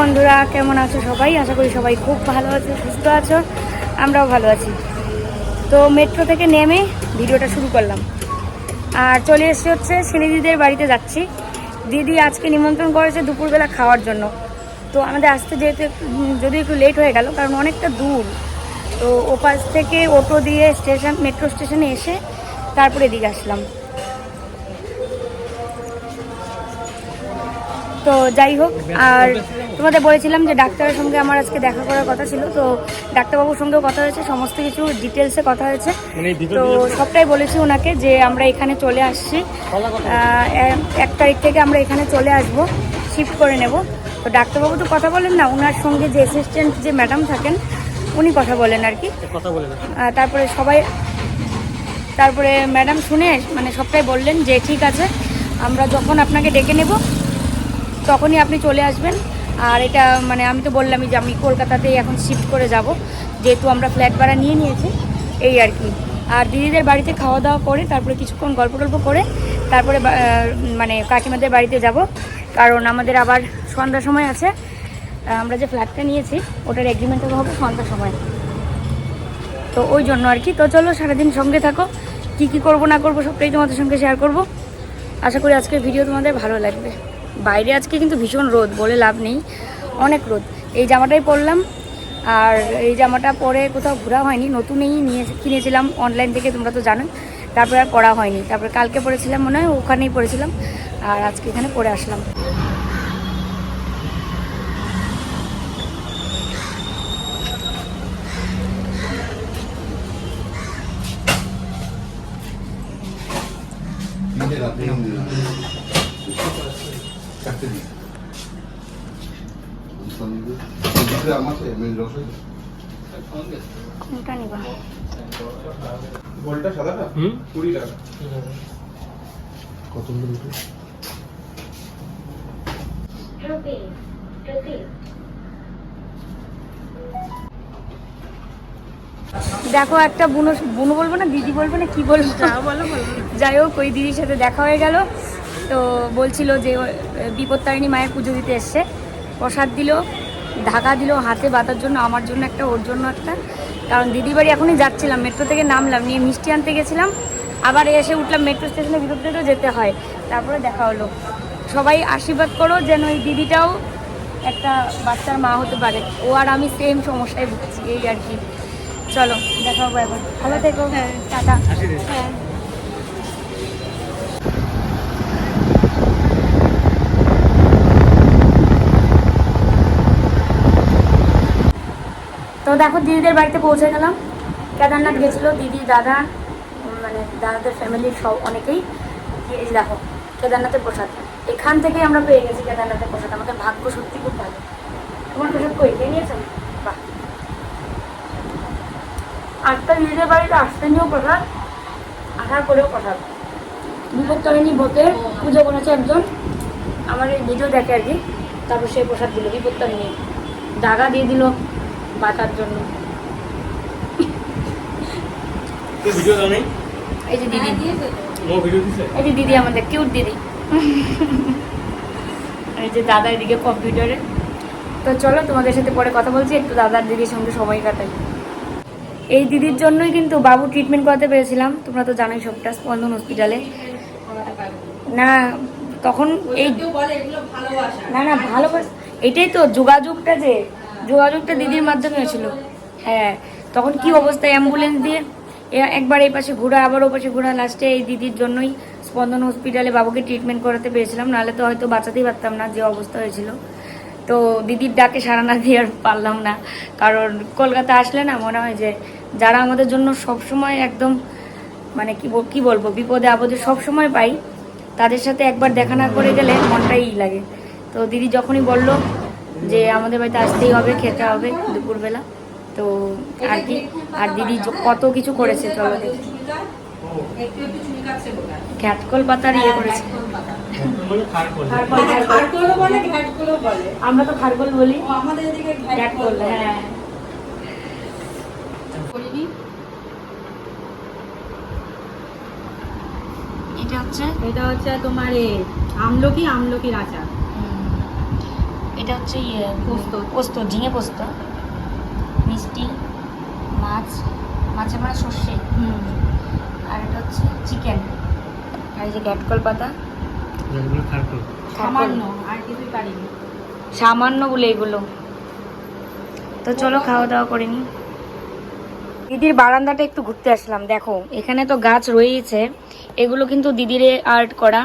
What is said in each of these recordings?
বন্ধুরা, কেমন আছো সবাই? আশা করি সবাই খুব ভালো আছো, সুস্থ আছো, আমরাও ভালো আছি। তো মেট্রো থেকে নেমে ভিডিওটা শুরু করলাম। আর চলে এসেছি হচ্ছে দিদিদের বাড়িতে যাচ্ছি। দিদি আজকে নিমন্ত্রণ করেছে দুপুরবেলা খাওয়ার জন্য। তো আমাদের আসতে যেহেতু যদিও একটু লেট হয়ে গেল, কারণ অনেকটা দূর। তো ওপাশ থেকে অটো দিয়ে স্টেশন মেট্রো স্টেশনে এসে তারপরে এদিকে আসলাম। তো যাই হোক আর তোমাদের বলেছিলাম যে ডাক্তারের সঙ্গে আমার আজকে দেখা করার কথা ছিল তো ডাক্তারবাবুর সঙ্গেও কথা হয়েছে সমস্ত কিছু ডিটেলসে কথা হয়েছে। তো সবটাই বলেছি ওনাকে যে আমরা এখানে চলে আসছি। এক তারিখ থেকে আমরা এখানে চলে আসব শিফট করে নেব। তো ডাক্তারবাবু তো কথা বলেন না ওনার সঙ্গে যে অ্যাসিস্ট্যান্ট যে ম্যাডাম থাকেন উনি কথা বলেন আর কি। তারপরে সবাই তারপরে ম্যাডাম শুনে মানে সবটাই বললেন যে ঠিক আছে আমরা যখন আপনাকে ডেকে নেব তখনই আপনি চলে আসবেন। আর এটা মানে আমি তো বললামই যে আমি কলকাতাতেই এখন শিফট করে যাব। যেহেতু আমরা ফ্ল্যাট ভাড়া নিয়ে নিয়েছি, এই আর কি। আর দিদিদের বাড়িতে খাওয়া দাওয়া করে, তারপরে কিছুক্ষণ গল্প টল্প করে, তারপরে মানে কাকিমাদের বাড়িতে যাব। কারণ আমাদের আবার সন্ধ্যা সময় আছে। আমরা যে ফ্ল্যাটটা নিয়েছি, ওটার এগ্রিমেন্ট হবে সন্ধ্যা সময়। তো ওই জন্য আর কি। তো চলো সারাদিন সঙ্গে থাকো। কি কি করব না করব সবটাই তোমাদের সঙ্গে শেয়ার করব। আশা করি আজকের ভিডিও তোমাদের ভালো লাগবে। বাইরে আজকে কিন্তু ভীষণ রোদ বলে লাভ নেই, অনেক রোদ। এই জামাটাই পরলাম, আর এই জামাটা পরে কোথাও ঘোরা হয়নি, নতুনই নিয়ে কিনেছিলাম অনলাইন থেকে, তোমরা তো জানো তারপরে আর পরা হয়নি। তারপরে কালকে পরেছিলাম মনে হয়, ওখানেই পরেছিলাম, আর আজকে এখানে পরে আসলাম চারটে দিন আমার এমএল রসই ওটা নিবা গোলটা সাদাটা হুম কুড়ি টাকা দেখো একটা বুনো বুনো বলব না দিদি বলব না কি বলব? যাই হোক ওই দিদির সাথে দেখা হয়ে গেল। তো বলছিল যে বিপত্তারিণী মায়ের পুজো দিতে এসছে। প্রসাদ দিল ঢাকা দিল হাতে বাতার জন্য আমার জন্য একটা ওর জন্য একটা। কারণ দিদি বাড়ি এখনই যাচ্ছিলাম মেট্রো থেকে নামলাম নিয়ে মিষ্টি আনতে গেছিলাম। আবার এসে উঠলাম মেট্রো স্টেশনের ভিতর থেকেও যেতে হয়। তারপরে দেখা হলো। সবাই আশীর্বাদ করো যেন ওই দিদিটাও একটা বাচ্চার মা হতে পারে। ও আর আমি সেম সমস্যায় ভুগছি এই আর কি। চলো দেখা হব এখন ভালো থেকো। হ্যাঁ টাটা। হ্যাঁ। তো দেখো দিদিদের বাড়িতে পৌঁছে গেলাম। কেদারনাথ গেছিল দিদি দাদা। মানে দাদাদের ফ্যামিলির সব অনেকেই দেখো কেদারনাথের প্রসাদ। এখান থেকেই আমরা পেয়ে গেছি কেদারনাথের প্রসাদ। আমাদের ভাগ্য সত্যি খুব ভালো। তোমার প্রসাদ কই? পেয়ে নিয়েছো? বাহ। আটটা নিজেদের বাড়িতে আসতে নিয়েও প্রসাদ আসার পরেও প্রসাদ। বিপত্তারিণী ভোতে পুজো করেছে একজন। আমার এই ভিডিও দেখে আর কি। তারপর সেই প্রসাদ দিল বিপত্তারিণী। দাগা দিয়ে দিল বাতার জন্য। ভিডিও এই যে দিদি। এই যে দিদি আমাদের কিউট দিদি। এই যে দাদা এদিকে কম্পিউটারে তো চলো তোমাদের সাথে পরে কথা বলছি একটু দাদার দিদির সঙ্গে সময় কাটাই। এই দিদির জন্যই কিন্তু বাবু ট্রিটমেন্ট করাতে পেরেছিলাম তোমরা তো জানোই সবটা স্পন্দন হসপিটালে না তখন এই না না ভালোবাসা এটাই তো যোগাযোগটা যে যোগাযোগটা দিদির মাধ্যমে হয়েছিল। হ্যাঁ তখন কি অবস্থা অ্যাম্বুলেন্স দিয়ে একবার এই পাশে ঘোরা, আবার ও পাশে ঘোরা। লাস্টে এই দিদির জন্যই স্পন্দন হসপিটালে বাবুকে ট্রিটমেন্ট করাতে পেরেছিলাম। নাহলে তো হয়তো বাঁচাতেই পারতাম না, যে অবস্থা হয়েছিল। তো দিদির ডাকে সারা না দিয়ে আর পারলাম না। কারণ কলকাতা আসলে না মনে হয় যে, যারা আমাদের জন্য সবসময় একদম মানে কি কি বলব, বিপদে, আপদে সবসময় পাই, তাদের সাথে একবার দেখা না করে গেলে মনটাই ই লাগে। তো দিদি যখনই বলল যে, আমাদের বাড়িতে আসতেই হবে, খেতে হবে দুপুরবেলা তো আর কি আর দিদি কত কিছু করেছে চলো দেখি। ঘ্যাটকল পাতার ইয়ে করেছে। মানে। আমরা তো খারকল বলি। ঘ্যাটকল হ্যাঁ। এটা হচ্ছে? এটা হচ্ছে তোমার আমলকি আমলকির আচার। এটা এটা হচ্ছে ইয়ে পোস্ত। পোস্ত ঝিঙে পোস্ত। মিষ্টি মাছ মাছে মানে সর্ষে। হুম। আর এটা হচ্ছে চিকেন আর এই যে গ্যাটকল পাতা? সামান্য আর কিছুই পারিনি। সামান্য বলে এগুলো। তো চলো খাওয়া দাওয়া করে নি দিদির বারান্দাটা একটু ঘুরতে আসলাম দেখো। এখানে তো গাছ রয়েছে এগুলো কিন্তু দিদির আর্ট করা।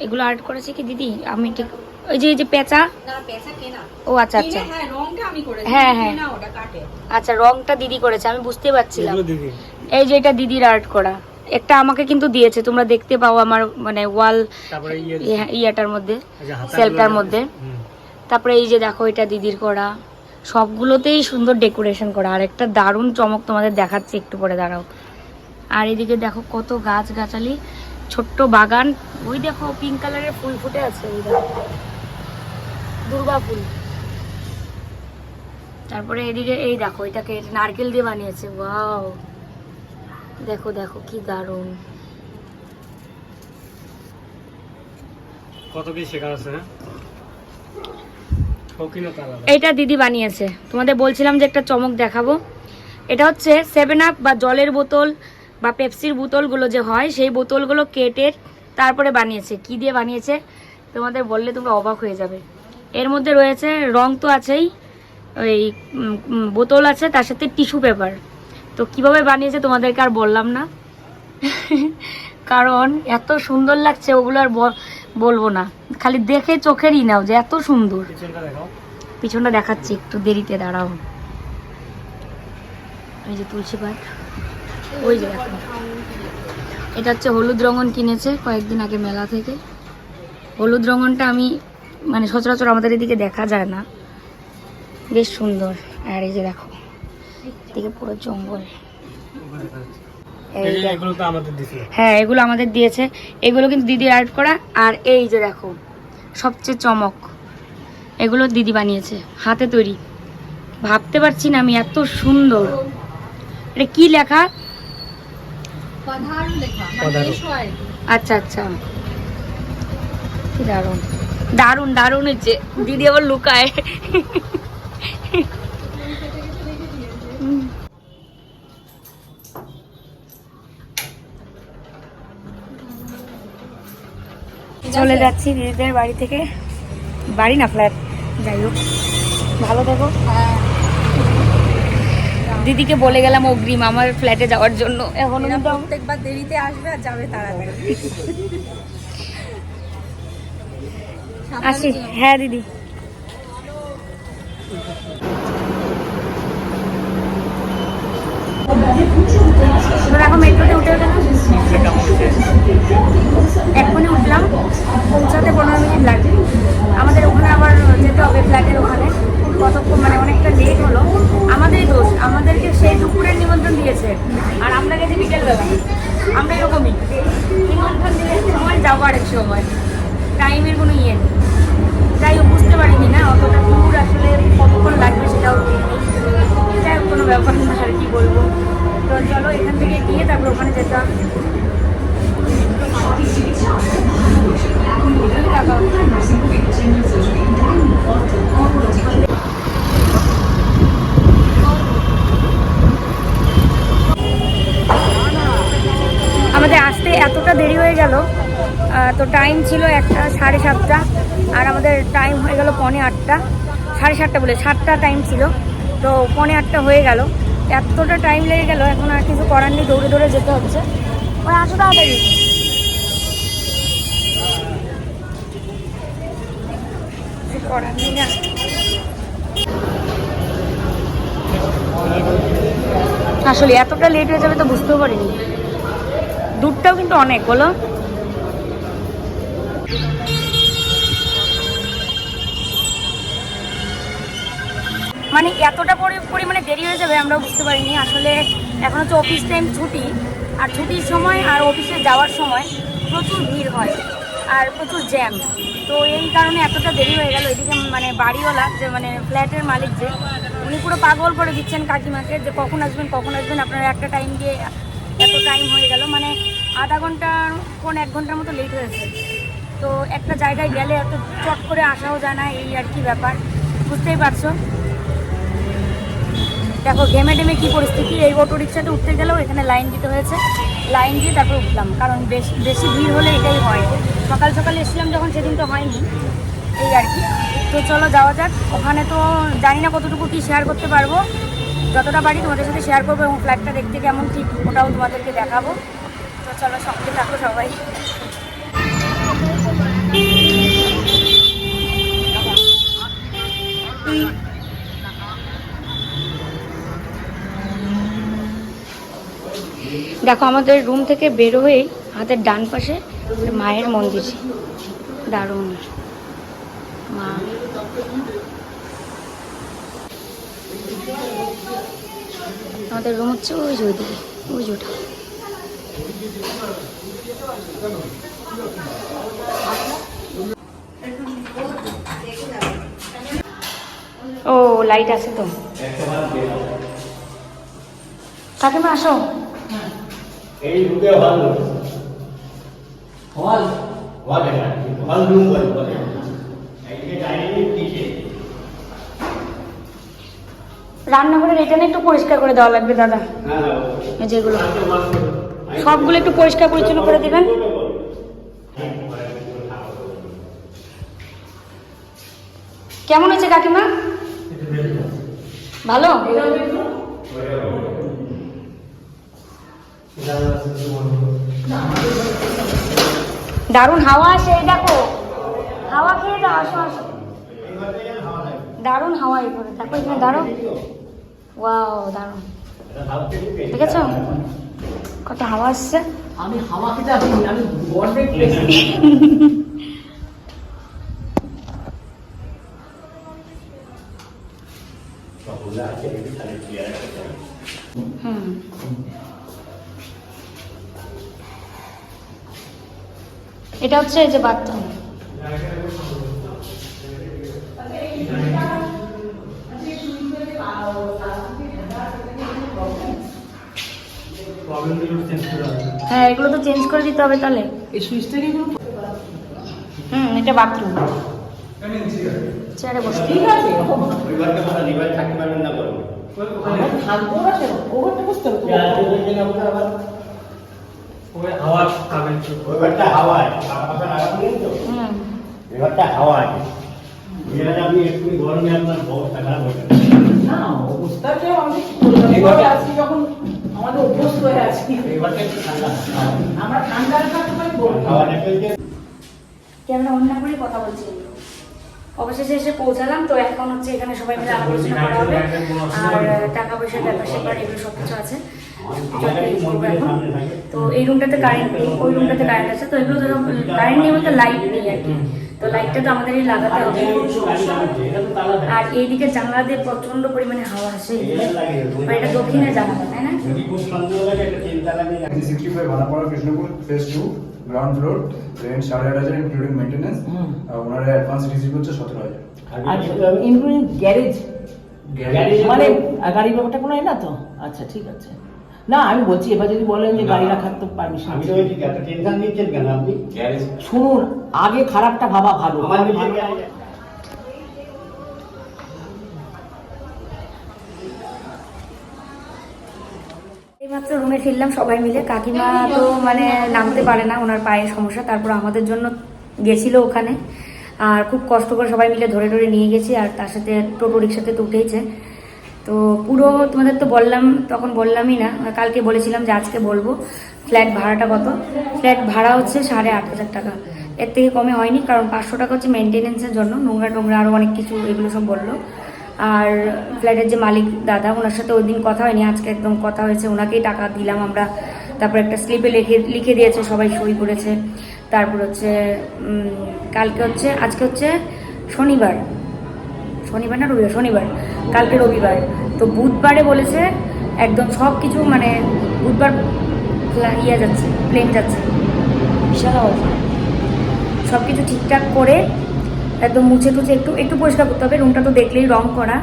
এগুলো আর্ট করেছে কি দিদি? আমি ঠিক ওই যে এই যে পেঁচা? না পেশা কেনা। ও আচ্ছা আচ্ছা। হ্যাঁ রংটা আমি করেছি। হ্যাঁ, হ্যাঁ। কেনা ওটা কাটে। আচ্ছা রংটা দিদি করেছে আমি বুঝতে পারছিলাম। এগুলো দিদি। এই যে এটা দিদির আর্ট করা। একটা আমাকে কিন্তু দিয়েছে তোমরা দেখতে পাও আমার মানে ওয়াল তারপরে ইয়ে ইয়াটার মধ্যে এই যে হাতাগুলো- সেলটার মধ্যে। তারপরে এই যে দেখো এটা দিদির করা। সবগুলোতেই সুন্দর ডেকোরেশন করা। আর একটা দারুণ চমক তোমাদের দেখাচ্ছি একটু পরে দাঁড়াও। আর এদিকে দেখো কত গাছ গাছালি। ছোট্ট বাগান। ওই দেখো পিঙ্ক কালারের ফুল ফুটে আছে ওই দেখো। দুর্বা ফুল। তারপরে এদিকে এই দেখো এটাকে নারকেল দিয়ে বানিয়েছে। ওয়াও। দেখো দেখো কি দারুণ। কত কি শেখার আছে হ্যাঁ? এইটা দিদি বানিয়েছে। তোমাদের বলছিলাম যে একটা চমক দেখাবো। এটা হচ্ছে সেভেন আপ বা জলের বোতল। বা পেপসির বোতলগুলো যে হয় সেই বোতলগুলো কেটে তারপরে বানিয়েছে। কি দিয়ে বানিয়েছে? তোমাদের বললে তোমরা অবাক হয়ে যাবে। এর মধ্যে রয়েছে রং তো আছেই ওই বোতল আছে তার সাথে টিস্যু পেপার। তো কীভাবে বানিয়েছে তোমাদেরকে আর বললাম না। কারণ এত সুন্দর লাগছে ওগুলো আর বলব না। খালি দেখে চোখেরই নাও যে এত সুন্দর। পিছনটা দেখাচ্ছি একটু দেরিতে দাঁড়াও। এই যে তুলসী পাট। ওই যে দেখো এটা হচ্ছে হলুদ রঙন কিনেছে কয়েকদিন আগে মেলা থেকে। হলুদ রঙনটা আমি মানে সচরাচর আমাদের এদিকে দেখা যায় না। বেশ সুন্দর। আর এই যে দেখো এদিকে পুরো জঙ্গল। হ্যাঁ এগুলো আমাদের দিয়েছে। এগুলো কিন্তু দিদি আর্ট করা। আর এই যে দেখো সবচেয়ে চমক এগুলো দিদি বানিয়েছে হাতে তৈরি। ভাবতে পারছি না আমি এত সুন্দর। এটা কি লেখা পধারু লেখা মানে পধারু। এসো আর কি। আচ্ছা আচ্ছা। কি দারুণ দারুণ দারুণ হচ্ছে দিদি আবার লুকায়। চলে যাচ্ছি দিদিদের বাড়ি থেকে। বাড়ি না ফ্ল্যাট যাই হোক। ভালো থেকো। হ্যাঁ। দিদিকে বলে গেলাম অগ্রিম আমার ফ্ল্যাটে যাওয়ার জন্য। এখন প্রত্যেকবার দেরিতে আসবে আর যাবে তাড়াতাড়ি। আসি। হ্যাঁ দিদি। এখন মেট্রোতে উঠে গেলাম এখনই উঠলাম, পৌঁছাতে পনেরো মিনিট লাগবে। আমাদের ওখানে আবার যেতে হবে ফ্ল্যাটের ওখানে। কতক্ষণ মানে অনেকটা লেট হলো। আমাদেরই দোষ, আমাদেরকে সেই দুপুরের নিমন্ত্রণ দিয়েছে। আর আমরা গেছি বিকেলবেলা। আমরা এরকমই। নিমন্ত্রণ দিয়েছে সময় যাব আরেক সময়। টাইমের কোনো ইয়ে নেই। যাই হোক বুঝতে পারিনি না, অতটা দূর আসলে কতক্ষণ লাগবে সেটাও যাই হোক, কোনো ব্যাপার না, আর কি বলব। তো চলো, এখান থেকে গিয়ে তারপর ওখানে যেতে হবে আমাদের আসতে এতটা দেরি হয়ে গেল তো টাইম ছিল একটা, সাড়ে সাতটা, আর আমাদের টাইম হয়ে গেল পনে আটটা, সাড়ে সাতটা বলে সাতটা টাইম ছিল, তো পনে আটটা হয়ে গেল। এতটা টাইম লেগে গেল, এখন আর কিছু করার নেই, দৌড়ে দৌড়ে যেতে হচ্ছে। ওই আসো তাড়াতাড়ি কিছু করার নেই না আসলে এতটা লেট হয়ে যাবে তো বুঝতেও পারিনি। দূরটাও কিন্তু অনেক, বলো। মানে এতটা পরি- পরিমাণে দেরি হয়ে যাবে আমরা বুঝতে পারিনি। আসলে এখন হচ্ছে অফিস টাইম ছুটি, আর ছুটির সময় আর অফিসে যাওয়ার সময় প্রচুর ভিড় হয় আর প্রচুর জ্যাম তো এই কারণে এতটা দেরি হয়ে গেল, এদিকে মানে বাড়িওয়ালা যে মানে ফ্ল্যাটের মালিক যে উনি পুরো পাগল করে দিচ্ছেন কাকিমাকে যে কখন আসবেন কখন আসবেন, আপনারা একটা টাইম দিয়ে এত টাইম হয়ে গেল। মানে আধা ঘণ্টা কোন এক ঘণ্টার মতো লেট হয়েছে তো একটা জায়গায় গেলে এত চট করে আসাও যায় না, এই আর কি ব্যাপার। বুঝতেই পারছ? দেখো, ঘেমে টেমে কী পরিস্থিতি? এই অটো রিক্সাতে উঠতে গেলেও এখানে লাইন দিতে হয়েছে। লাইন দিয়ে তারপর উঠলাম, কারণ বেশি বেশি ভিড় হলে এটাই হয়। সকাল সকাল এসেছিলাম যখন, সেদিন তো হয়নি। এই আর কি। তো চলো যাওয়া যাক। ওখানে তো জানি না কতটুকু কি শেয়ার করতে পারব। যতটা পারি তোমাদের সাথে শেয়ার করব এবং ফ্ল্যাটটা দেখতে কেমন, ঠিক ওটাও তোমাদেরকে দেখাবো। তো চলো সঙ্গে থাকো সবাই। দেখো, আমাদের রুম থেকে বের হয়েই হাতের ডান পাশে মায়ের মন্দির। দারুণ। আমাদের রুম হচ্ছে ওই যে ওইদিকে ওই যে ওটা ও লাইট আছে তো কাকিমা আসো এই রুমে হল হল হল রুম বলে বলে এইদিকে ডাইনিং নিচে রান্নাঘরের এটা একটু পরিষ্কার করে দেওয়া লাগবে দাদা। হ্যাঁ এই যেগুলো। সবগুলো একটু পরিষ্কার পরিচ্ছন্ন করে দিবেন। কেমন হয়েছে কাকিমা? ভালো? দারুণ হাওয়া আসে এই দেখো। হাওয়া খেয়ে যাও আসো আসো। দারুণ হাওয়া এই করে। দেখো এখানে দারুণ ওয়াও দারুণ। দেখেছ? কত হাওয়া আসছে। আমি হাওয়া খেতে আসিনি আমি গর্বে খেয়েছি। হুম। এটা হচ্ছে এই যে বাথরুম হ্যাঁ এগুলো তো চেঞ্জ করে দিতে হবে তাহলে। এই সুইচটা কি হুম এটা বাথরুম চেয়ারে বসে। ঠিক আছে। ঘরটা ভাড়া নিবাই থাকতে পারবেন না বলব থাকব না ওভারটা বুঝতে হবে। আবার। ওই হাওয়া তো। হাওয়া আছে। আপনার তো? হুম। হাওয়া আছে। এর আপনি একটু গরমে আপনার হয়ে যাবে না অবস্থাটা আমি কলকাতায় আছি যখন আমাদের অভ্যস্ত হয়ে আছি। আমরা ঠান্ডা হাওয়াটা চলছে ক্যামেরা অন করে কথা বলছি। অবশেষে এসে পৌঁছালাম তো এখন হচ্ছে এখানে সবাই মিলে আচ্ছা, আলোচনা করা হবে। কোনো অসুবিধা আর টাকা পয়সার ব্যাপার স্যাপার এগুলো সব কিছু আছে তো এই রুমটাতে কারেন্ট নেই ওই রুমটাতে কারেন্ট আছে। তো এগুলো ধরো কারেন্ট নেই বলতে লাইট নেই আর কি। তো লাইটটা তো আমাদেরই লাগাতে হবে। আর এইদিকে জানলা দিয়ে প্রচণ্ড পরিমাণে হাওয়া আসে। আর এটা দক্ষিণের জানালা তাই না? যদি খুব সন্দেহ লাগে একটা চিন্তা লাগে sixty five Bhanapara Krishnapur phase two ground floor rent সাড়ে আট হাজার ইনক্লুডিং মেনটেন্যান্স ওনারা অ্যাডভান্স রিসিভ হচ্ছে সতেরো হাজার আর ইনক্লুডিং গ্যারেজ গ্যারেজ মানে ব্যাপারটা কোনো না তো আচ্ছা ঠিক আছে। না আমি বলছি এবার যদি বলেন যে গাড়ি রাখার তো পারমিশন আমি তো এত টেনশন নিচ্ছেন কেন আপনি? গ্যারেজ শুনুন আগে খারাপটা ভাবা ভালো। আমার ভালো- নিজের ভালো- এইমাত্র রুমে ফিরলাম সবাই মিলে। কাকিমা তো মানে নামতে পারে না ওনার পায়ের সমস্যা তারপর আমাদের জন্য গেছিল ওখানে। আর খুব কষ্ট করে সবাই মিলে ধরে ধরে নিয়ে গেছি আর তার সাথে টোটো রিক্সাতে তো উঠেইছে। তো পুরো তোমাদের তো বললাম, তখন বললামই না কালকে বলেছিলাম যে আজকে বলব ফ্ল্যাট ভাড়াটা কত? ফ্ল্যাট ভাড়া হচ্ছে সাড়ে আট হাজার টাকা। এর থেকে কমে হয়নি, কারণ পাঁচশো টাকা হচ্ছে মেনটেনেন্সের জন্য, নোংরা টোংরা আরও অনেক কিছু এগুলো সব বলল। আর ফ্ল্যাটের যে মালিক দাদা, ওনার সাথে ওই দিন কথা হয়নি, আজকে একদম কথা হয়েছে, ওনাকেই টাকা দিলাম আমরা। তারপর একটা স্লিপে লিখে লিখে দিয়েছে, সবাই সই করেছে। তারপর হচ্ছে কালকে হচ্ছে, আজকে হচ্ছে শনিবার। শনিবার না রবিবার শনিবার, কালকে রবিবার। তো বুধবারে বলেছে একদম সব কিছু মানে বুধবার ইয়ে যাচ্ছে প্লেন যাচ্ছে। বিশাল আওয়াজ সব কিছু ঠিকঠাক করে একদম মুছে টুছে একটু একটু পরিষ্কার করতে হবে। রুমটা তো দেখলেই রং করা।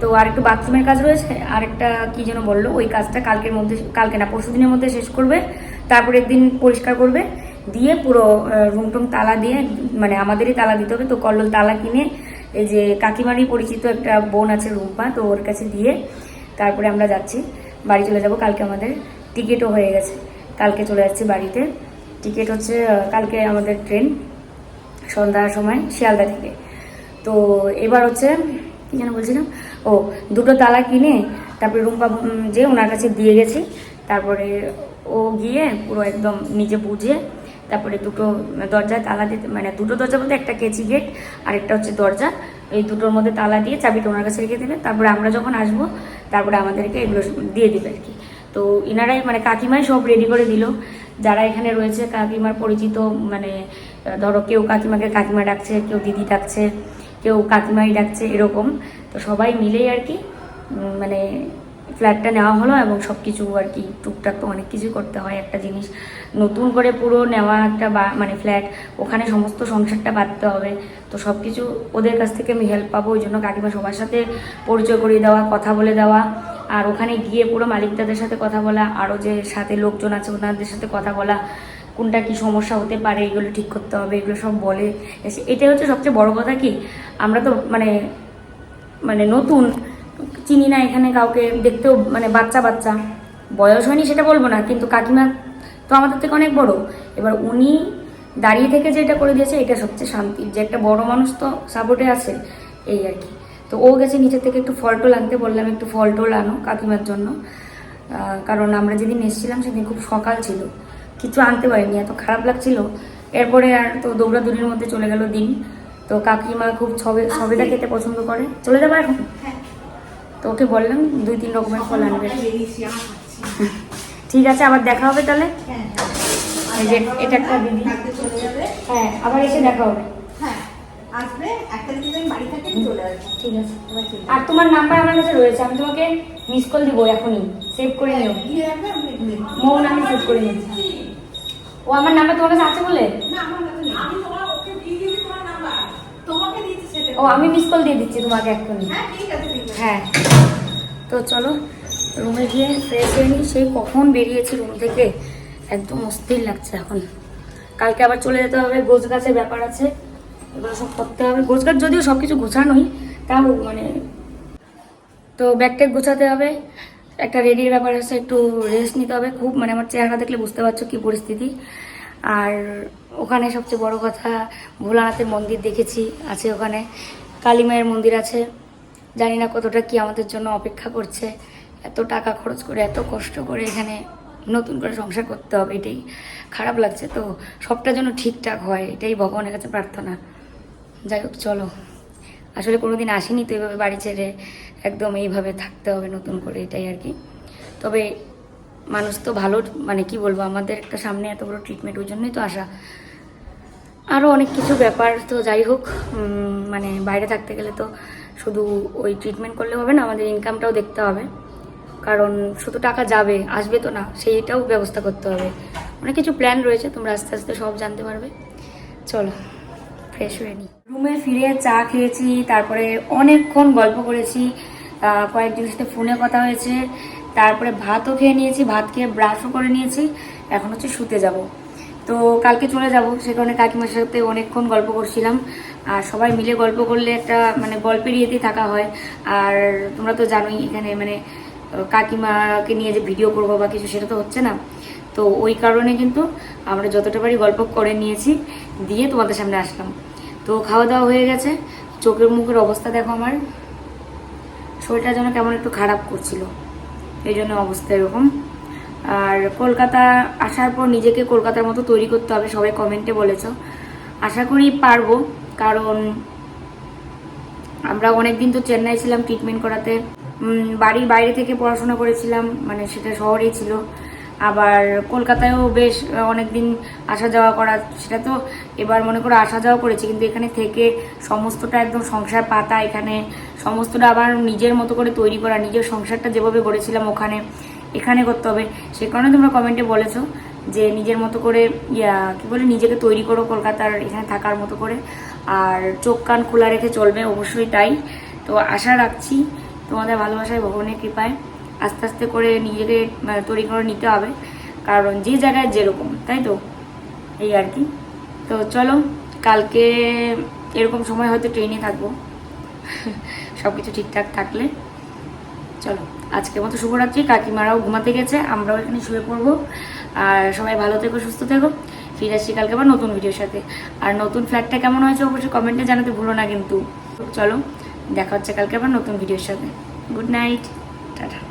তো আর একটু বাথরুমের কাজ রয়েছে। আর একটা কী যেন বলল, ওই কাজটা কালকের মধ্যে, কালকে না, পরশু দিনের মধ্যে শেষ করবে। তারপর একদিন পরিষ্কার করবে। দিয়ে পুরো রুম টুম তালা দিয়ে মানে আমাদেরই তালা দিতে হবে। তো কল্লোল তালা কিনে এই যে কাকিমারই পরিচিত একটা বোন আছে রুম্পা তো ওর কাছে দিয়ে তারপরে আমরা যাচ্ছি। বাড়ি চলে যাব কালকে আমাদের। টিকিটও হয়ে গেছে। কালকে চলে যাচ্ছি বাড়িতে। টিকিট হচ্ছে কালকে আমাদের ট্রেন সন্ধ্যার সময় শিয়ালদা থেকে। তো এবার হচ্ছে, কী যেন বলছিলাম? ও, দুটো তালা কিনে তারপরে রুম্পা যে ওনার কাছে দিয়ে গেছি। তারপরে ও গিয়ে পুরো একদম নিজে বুঝে তারপরে দুটো দরজায় তালা দিতে মানে দুটো দরজা বলতে একটা কেচি গেট আর একটা হচ্ছে দরজা। এই দুটোর মধ্যে তালা দিয়ে চাবিটা ওনার কাছে রেখে দেবে। তারপরে আমরা যখন আসব, তারপরে আমাদেরকে এগুলো দিয়ে দেবে আর কি। তো এনারাই মানে কাকিমাই সব রেডি করে দিল। যারা এখানে রয়েছে, কাকিমার পরিচিত মানে ধরো কেউ কাকিমাকে কাকিমা ডাকছে, কেউ দিদি ডাকছে, কেউ কাকিমাই ডাকছে, এরকম। তো সবাই মিলেই আর কি মানে ফ্ল্যাটটা নেওয়া হলো এবং সব কিছু আর কি, টুকটাক তো অনেক কিছু করতে হয় একটা জিনিস। নতুন করে পুরো নেওয়া একটা বা মানে ফ্ল্যাট ওখানে সমস্ত সংসারটা বাঁধতে হবে। তো সব কিছু ওদের কাছ থেকে আমি হেল্প পাবো, ওই জন্য কাকিমা সবার সাথে পরিচয় করিয়ে দেওয়া, কথা বলে দেওয়া। আর ওখানে গিয়ে পুরো মালিকদাদের সাথে কথা বলা আরও যে সাথে লোকজন আছে ওনাদের সাথে কথা বলা, কোনটা কি সমস্যা হতে পারে, এগুলো ঠিক করতে হবে, এগুলো সব বলে। এটাই হচ্ছে সবচেয়ে বড় কথা কি, আমরা তো মানে মানে নতুন চিনি না এখানে কাউকে দেখতেও মানে বাচ্চা বাচ্চা। বয়স হয়নি সেটা বলব না কিন্তু কাকিমা তো আমাদের থেকে অনেক বড়। এবার উনি দাঁড়িয়ে থেকে যেটা করে দিয়েছে এটা সবচেয়ে শান্তি। যে একটা বড় মানুষ তো সাপোর্টে আছে এই আর কি। তো ও গেছে নিচে থেকে একটু ফল টল আনতে বললাম একটু ফল টল আনো কাকিমার জন্য। কারণ আমরা যেদিন এসেছিলাম সেদিন খুব সকাল ছিল। কিছু আনতে পারিনি এত খারাপ লাগছিল। এরপরে আর তো দৌড়াদৌড়ির মধ্যে চলে গেল দিন। তো কাকিমা খুব সবে সবেদা খেতে পছন্দ করে। চলে যাব এখন? তো ওকে বললাম দুই, তিন রকমের ফল আনবে। ঠিক আছে, আবার দেখা হবে তাহলে? এই এটা একটা দিদি। হ্যাঁ আবার এসে দেখা হবে। আর তোমার নাম্বার আমার কাছে রয়েছে, আমি তোমাকে মিস কল দিব এখনই। সেভ করে নিও। মৌন, আমি সেভ করে নিচ্ছি। ও, আমার নাম্বার তোমার কাছে আছে বলে? না আমার কাছে নেই। আমি তোমার ওকে দিয়ে দিয়েছি তোমার নাম্বার তোমাকে দিয়েছি সেটা ও আমি মিস কল দিয়ে দিচ্ছি তোমাকে এক্ষুনি। হ্যাঁ ঠিক আছে হ্যাঁ। তো চলো রুমে গিয়ে ফ্রেশ হয়ে নিই। সেই কখন বেরিয়েছি রুম থেকে? একদম অস্থির লাগছে এখন। কালকে আবার চলে যেতে হবে গোছ গাছের ব্যাপার আছে। এগুলো সব করতে হবে। গোছ গাছ যদিও সব কিছু গোছানোই তাও মানে তো ব্যাগ গোছাতে হবে। একটা রেডির ব্যাপার আছে একটু রেস্ট নিতে হবে। খুব মানে আমার চেহারা দেখলে বুঝতে পারছ কি পরিস্থিতি। আর ওখানে সবচেয়ে বড় কথা ভোলানাথের মন্দির দেখেছি, আছে ওখানে। কালী মায়ের মন্দির আছে। জানি না কতটা কি আমাদের জন্য অপেক্ষা করছে। এত টাকা খরচ করে, এত কষ্ট করে এখানে নতুন করে সংসার করতে হবে, এটাই খারাপ লাগছে তো। সবটা যেন ঠিকঠাক হয়, এটাই ভগবানের কাছে প্রার্থনা। যাই হোক, চলো। আসলে কোনো দিন আসিনি তো এইভাবে বাড়ি ছেড়ে, একদম এইভাবে থাকতে হবে নতুন করে, এটাই আর কি। তবে মানুষ তো ভালো মানে কি বলব, আমাদের একটা সামনে এত বড় ট্রিটমেন্ট ওই জন্যই তো আসা। আরও অনেক কিছু ব্যাপার, তো যাই হোক মানে বাইরে থাকতে গেলে তো শুধু ওই ট্রিটমেন্ট করলে হবে না, আমাদের ইনকামটাও দেখতে হবে। কারণ শুধু টাকা যাবে, আসবে তো না, সেইটাও ব্যবস্থা করতে হবে। অনেক কিছু প্ল্যান রয়েছে, তোমরা আস্তে আস্তে সব জানতে পারবে। চলো ফ্রেশ হয়ে নিই রুমে ফিরে চা খেয়েছি, তারপরে অনেকক্ষণ গল্প করেছি কয়েকজনের সাথে ফোনে কথা হয়েছে, তারপরে ভাতও খেয়ে নিয়েছি, ভাত খেয়ে ব্রাশও করে নিয়েছি, এখন হচ্ছে শুতে যাব। তো কালকে চলে যাব, সে কারণে কাকিমার সাথে অনেকক্ষণ গল্প করছিলাম। আর সবাই মিলে গল্প করলে একটা মানে গল্পের ইয়েতেই থাকা হয়। আর তোমরা তো জানোই এখানে মানে কাকিমাকে নিয়ে যে ভিডিও করব বা কিছু, সেটা তো হচ্ছে না। তো ওই কারণে কিন্তু আমরা যতটা পারি গল্প করে নিয়েছি, দিয়ে তোমাদের সামনে আসলাম। তো খাওয়া দাওয়া হয়ে গেছে। চোখের মুখের অবস্থা দেখো আমার। শরীরটা যেন কেমন একটু খারাপ করছিল। এই জন্য অবস্থা এরকম। আর কলকাতা আসার পর নিজেকে কলকাতার মতো তৈরি করতে হবে, সবাই কমেন্টে বলেছ। আশা করি পারব, কারণ আমরা অনেকদিন তো চেন্নাই ছিলাম ট্রিটমেন্ট করাতে। বাড়ির বাইরে থেকে পড়াশোনা করেছিলাম মানে সেটা শহরেই ছিল। আবার কলকাতায়ও বেশ অনেক দিন আসা যাওয়া করা, সেটা তো এবার মনে করো আসা যাওয়া করেছি, কিন্তু এখানে থেকে সমস্তটা একদম সংসার পাতা, এখানে সমস্তটা আবার নিজের মতো করে তৈরি করা, নিজের সংসারটা যেভাবে গড়েছিলাম ওখানে। এখানে করতে হবে। সে কারণে তোমরা কমেন্টে বলেছ যে নিজের মতো করে, ইয়া, কি বলে, নিজেকে তৈরি করো কলকাতার এখানে থাকার মতো করে। আর চোখ কান খোলা রেখে চলবে, অবশ্যই তাই। তো আশা রাখছি তোমাদের ভালোবাসায়, ভগবানের কৃপায় আস্তে আস্তে করে নিজেকে তৈরি করে নিতে হবে। কারণ যে জায়গায় যেরকম, তাই তো? এই আর কি। তো চলো, কালকে এরকম সময় হয়তো ট্রেনে থাকব। সব কিছু ঠিকঠাক থাকলে। চলো। আজকের মতো শুভরাত্রি, কাকিমারাও ঘুমাতে গেছে, আমরাও এখানে শুয়ে পড়ব। আর সবাই ভালো থেকো, সুস্থ থেকো। ফিরে আসছি কালকে আবার নতুন ভিডিওর সাথে। আর নতুন ফ্ল্যাটটা কেমন হয়েছে অবশ্যই কমেন্টে জানাতে ভুলো না কিন্তু। চলো, দেখা হচ্ছে কালকে আবার নতুন ভিডিওর সাথে। Good night tata.